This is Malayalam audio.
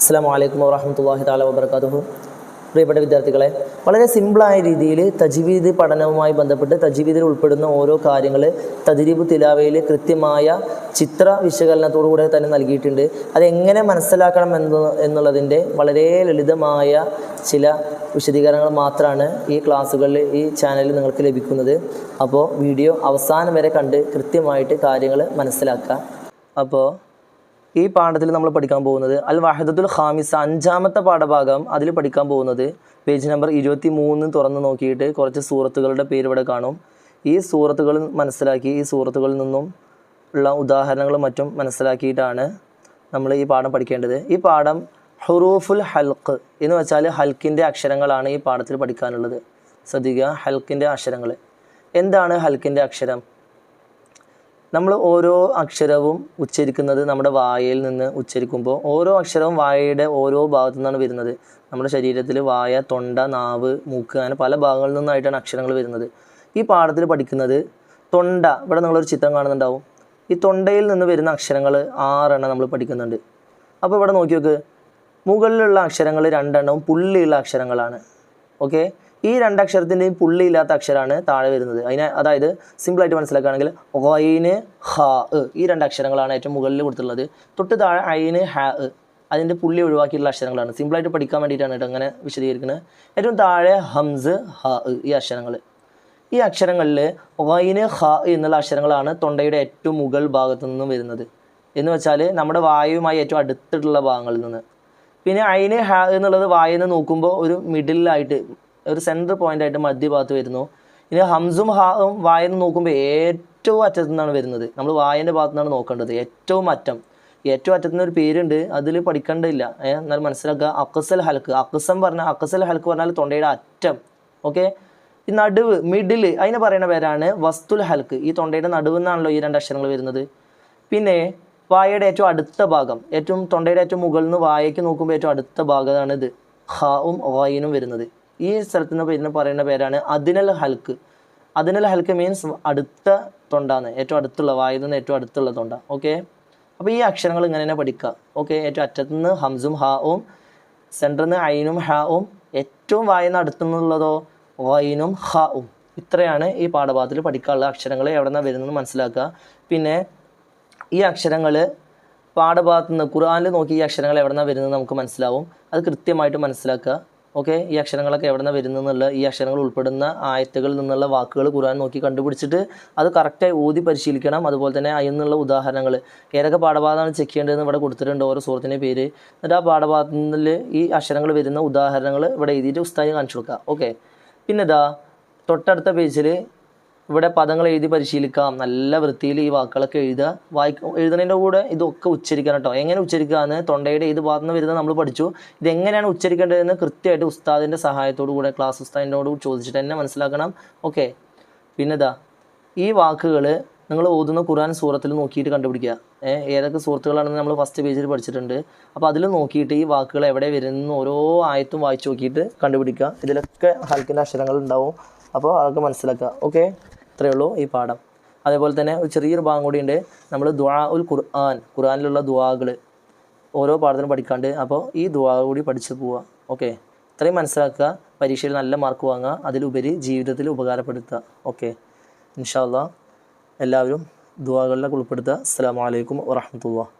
അസ്സാം വലൈക്കും വാഹമത്തല്ലാഹി താല വാബർക്കാത്തു പ്രിയപ്പെട്ട വിദ്യാർത്ഥികളെ വളരെ സിമ്പിളായ രീതിയിൽ തജ്വീദ് പഠനവുമായി ബന്ധപ്പെട്ട് തജ്വീദിൽ ഉൾപ്പെടുന്ന ഓരോ കാര്യങ്ങൾ തദ്രീബ് തിലാവയിൽ കൃത്യമായ ചിത്ര വിശകലനത്തോടുകൂടെ തന്നെ നൽകിയിട്ടുണ്ട്. അതെങ്ങനെ മനസ്സിലാക്കണം എന്ന് എന്നുള്ളതിന്റെ വളരെ ലളിതമായ ചില വിശദീകരണങ്ങൾ മാത്രമാണ് ഈ ക്ലാസ്സുകളിൽ ഈ ചാനലിൽ നിങ്ങൾക്ക് ലഭിക്കുന്നത്. അപ്പോൾ വീഡിയോ അവസാനം വരെ കണ്ട് കൃത്യമായിട്ട് കാര്യങ്ങൾ മനസ്സിലാക്കുക. അപ്പോൾ ഈ പാഠത്തിൽ നമ്മൾ പഠിക്കാൻ പോകുന്നത് അൽ വാഹിദത്തുൽ ഖാമിസ അഞ്ചാമത്തെ പാഠഭാഗം അതിൽ പഠിക്കാൻ പോകുന്നത്. പേജ് നമ്പർ ഇരുപത്തി മൂന്ന് തുറന്ന് നോക്കിയിട്ട് കുറച്ച് സൂറത്തുകളുടെ പേര് ഇവിടെ കാണും. ഈ സൂറത്തുകൾ മനസ്സിലാക്കി ഈ സൂറത്തുകളിൽ നിന്നും ഉള്ള ഉദാഹരണങ്ങളും മറ്റും മനസ്സിലാക്കിയിട്ടാണ് നമ്മൾ ഈ പാഠം പഠിക്കേണ്ടത്. ഈ പാഠം ഹുറൂഫുൽ ഹൽക്ക് എന്ന് വെച്ചാൽ ഹൽക്കിന്റെ അക്ഷരങ്ങളാണ് ഈ പാഠത്തിൽ പഠിക്കാനുള്ളത്. ശ്രദ്ധിക്കുക ഹൽക്കിന്റെ അക്ഷരങ്ങൾ. എന്താണ് ഹൽക്കിന്റെ അക്ഷരം? നമ്മൾ ഓരോ അക്ഷരവും ഉച്ചരിക്കുന്നത് നമ്മുടെ വായയിൽ നിന്ന് ഉച്ചരിക്കുമ്പോൾ ഓരോ അക്ഷരവും വായയുടെ ഓരോ ഭാഗത്തു നിന്നാണ് വരുന്നത്. നമ്മുടെ ശരീരത്തിൽ വായ തൊണ്ട നാവ് മൂക്ക് അങ്ങനെ പല ഭാഗങ്ങളിൽ നിന്നായിട്ടാണ് അക്ഷരങ്ങൾ വരുന്നത്. ഈ പാഠത്തിൽ പഠിക്കുന്നത് തൊണ്ട. ഇവിടെ നിങ്ങളൊരു ചിത്രം കാണുന്നുണ്ടാവും. ഈ തൊണ്ടയിൽ നിന്ന് വരുന്ന അക്ഷരങ്ങൾ ആറെണ്ണം നമ്മൾ പഠിക്കുന്നുണ്ട്. അപ്പോൾ ഇവിടെ നോക്കി നോക്ക് മുകളിലുള്ള അക്ഷരങ്ങൾ രണ്ടെണ്ണവും പുള്ളിയുള്ള അക്ഷരങ്ങളാണ്. ഓക്കെ? ഈ രണ്ടക്ഷരത്തിന്റെയും പുള്ളിയില്ലാത്ത അക്ഷരമാണ് താഴെ വരുന്നത്. അതിനെ അതായത് സിമ്പിളായിട്ട് മനസ്സിലാക്കുകയാണെങ്കിൽ ഒയിന് ഹ ഈ രണ്ട് അക്ഷരങ്ങളാണ് ഏറ്റവും മുകളിൽ കൊടുത്തിട്ടുള്ളത്. തൊട്ട് താഴെ അയിന് ഹ അതിന്റെ പുള്ളി ഒഴിവാക്കിയിട്ടുള്ള അക്ഷരങ്ങളാണ്. സിമ്പിളായിട്ട് പഠിക്കാൻ വേണ്ടിയിട്ടാണ് കേട്ടോ അങ്ങനെ വിശദീകരിക്കുന്നത്. ഏറ്റവും താഴെ ഹംസ് ഹ ഈ അക്ഷരങ്ങൾ. ഈ അക്ഷരങ്ങളിൽ ഒയിന് ഹ എന്നുള്ള അക്ഷരങ്ങളാണ് തൊണ്ടയുടെ ഏറ്റവും മുകൾ ഭാഗത്തു നിന്നും വരുന്നത്. എന്ന് വെച്ചാൽ നമ്മുടെ വായുവുമായി ഏറ്റവും അടുത്തിട്ടുള്ള ഭാഗങ്ങളിൽ നിന്ന്. പിന്നെ അയിന് ഹ എന്നുള്ളത് വായിൽ നോക്കുമ്പോൾ ഒരു മിഡിലായിട്ട് ഒരു സെന്റർ പോയിന്റ് ആയിട്ട് മധ്യഭാഗത്ത് വരുന്നു. ഇനി ഹംസും ഹാവും വായെന്ന് നോക്കുമ്പോൾ ഏറ്റവും അറ്റത്തു നിന്നാണ് വരുന്നത്. നമ്മൾ വായന്റെ ഭാഗത്തു നിന്നാണ് നോക്കേണ്ടത്. ഏറ്റവും അറ്റം. ഏറ്റവും അറ്റത്തുനിന്ന് ഒരു പേരുണ്ട്. അതിൽ പഠിക്കേണ്ടതില്ല. ഏഹ് എന്നാൽ മനസ്സിലാക്കുക. അക്കസൽ ഹൽക്ക് അക്കസം പറഞ്ഞാൽ അക്കസൽ ഹൽക്ക് പറഞ്ഞാൽ തൊണ്ടയുടെ അറ്റം. ഓക്കെ? ഈ നടുവ് മിഡിൽ അതിനെ പറയുന്ന പേരാണ് വസ്തുൽ ഹൽക്ക് ഈ തൊണ്ടയുടെ നടുവ് നിന്നാണല്ലോ ഈ രണ്ട് അക്ഷരങ്ങൾ വരുന്നത്. പിന്നെ വായയുടെ ഏറ്റവും അടുത്ത ഭാഗം. ഏറ്റവും തൊണ്ടയുടെ ഏറ്റവും മുകളിൽ നിന്ന് വായയ്ക്ക് നോക്കുമ്പോൾ ഏറ്റവും അടുത്ത ഭാഗമാണ് ഇത് ഹാവും ഓയിനും വരുന്നത്. ഈ സ്ഥലത്ത് നിന്ന് വരുന്ന പറയുന്ന പേരാണ് അതിനൽ ഹൽക്ക്. അതിനൽ ഹൽക്ക് മീൻസ് അടുത്ത തൊണ്ടാണ്. ഏറ്റവും അടുത്തുള്ള വായിൽ നിന്ന് ഏറ്റവും അടുത്തുള്ള തൊണ്ട. ഓക്കെ അപ്പോൾ ഈ അക്ഷരങ്ങൾ ഇങ്ങനെ തന്നെ പഠിക്കുക. ഓക്കെ ഏറ്റവും അറ്റത്തു നിന്ന് ഹംസും ഓം സെന്ററിൽ നിന്ന് ഐനും ഹാ ഓം ഏറ്റവും വായന അടുത്തു നിന്നുള്ളതോ വൈനും ഓം ഇത്രയാണ് ഈ പാഠഭാഗത്തിൽ പഠിക്കാനുള്ള അക്ഷരങ്ങൾ എവിടെ നിന്നാണ് വരുന്നത് മനസ്സിലാക്കുക. പിന്നെ ഈ അക്ഷരങ്ങൾ പാഠഭാഗത്ത് നിന്ന് ഖുർആനിൽ നോക്കി ഈ അക്ഷരങ്ങൾ എവിടെ നിന്നാണ് വരുന്നത് നമുക്ക് മനസ്സിലാവും. അത് കൃത്യമായിട്ട് മനസ്സിലാക്കുക. ഓക്കെ ഈ അക്ഷരങ്ങളൊക്കെ എവിടെ നിന്ന് വരുന്നതെന്നുള്ള ഈ അക്ഷരങ്ങൾ ഉൾപ്പെടുന്ന ആയത്തുകളിൽ നിന്നുള്ള വാക്കുകൾ ഖുർആൻ നോക്കി കണ്ടുപിടിച്ചിട്ട് അത് കറക്റ്റായി ഓതി പരിശീലിക്കണം. അതുപോലെ തന്നെ അതിൽ നിന്നുള്ള ഉദാഹരണങ്ങൾ. ഏതൊക്കെ പാഠഭാഗമാണ് ചെക്ക് ചെയ്യേണ്ടതെന്ന് ഇവിടെ കൊടുത്തിട്ടുണ്ട് ഓരോ സുഹൃത്തിന്റെ പേര്. എന്നിട്ട് ആ പാഠഭാഗത്തിൽ ഈ അക്ഷരങ്ങൾ വരുന്ന ഉദാഹരണങ്ങൾ ഇവിടെ എഴുതിയിട്ട് ഉസ്താദി കാണിച്ചു കൊടുക്കുക. ഓക്കെ. പിന്നെ ഇതാ തൊട്ടടുത്ത പേജിൽ ഇവിടെ പദങ്ങൾ എഴുതി പരിശീലിക്കാം. നല്ല വൃത്തിയിൽ ഈ വാക്കുകളൊക്കെ എഴുതുക. വായിക്ക എഴുതുന്നതിന്റെ കൂടെ ഇതൊക്കെ ഉച്ചരിക്കണം കേട്ടോ. എങ്ങനെ ഉച്ചരിക്കുക എന്ന് തൊണ്ടയുടെ ഏത് ഭാഗത്ത് നിന്ന് വരുന്നത് നമ്മൾ പഠിച്ചു. ഇതെങ്ങനെയാണ് ഉച്ചരിക്കേണ്ടതെന്ന് കൃത്യമായിട്ട് ഉസ്താദിന്റെ സഹായത്തോടു കൂടെ ക്ലാസ് ഉസ്താദിനോട് ചോദിച്ചിട്ട് തന്നെ മനസ്സിലാക്കണം. ഓക്കെ. പിന്നെ ഇതാ ഈ വാക്കുകൾ നിങ്ങൾ ഓതുന്ന ഖുർആൻ സൂറത്തിൽ നോക്കിയിട്ട് കണ്ടുപിടിക്കുക. ഏതൊക്കെ സുഹൃത്തുക്കളാണെന്ന് നമ്മൾ ഫസ്റ്റ് പേജിൽ പഠിച്ചിട്ടുണ്ട്. അപ്പോൾ അതിൽ നോക്കിയിട്ട് ഈ വാക്കുകൾ എവിടെ വരുന്ന ഓരോ ആയത്തും വായിച്ചു നോക്കിയിട്ട് കണ്ടുപിടിക്കുക. ഇതിലൊക്കെ ഹൽക്കിന്റെ അക്ഷരങ്ങൾ ഉണ്ടാവും. അപ്പോൾ അതൊക്കെ മനസ്സിലാക്കുക. ഓക്കെ. ഇത്രയേ ഉള്ളൂ ഈ പാഠം. അതേപോലെ തന്നെ ഒരു ചെറിയൊരു ഭാഗം കൂടി ഉണ്ട്. നമ്മൾ ദ്വാ ഉൽ ഖുർആൻ ഖുർആനിലുള്ള ദുആകൾ ഓരോ പാഠത്തിനും പഠിക്കാണ്ട് അപ്പോൾ ഈ ദുആ കൂടി പഠിച്ചു പോവുക ഓക്കെ? ഇത്രയും മനസ്സിലാക്കുക. പരീക്ഷയിൽ നല്ല മാർക്ക് വാങ്ങുക. അതിലുപരി ജീവിതത്തിൽ ഉപകാരപ്പെടുത്തുക. ഓക്കെ? ഇൻഷാല്ല എല്ലാവരും ദ്വാകളിലൊക്കെ ഉൾപ്പെടുത്തുക. അസ്സാം വലൈക്കും വാഹമത്തുള്ള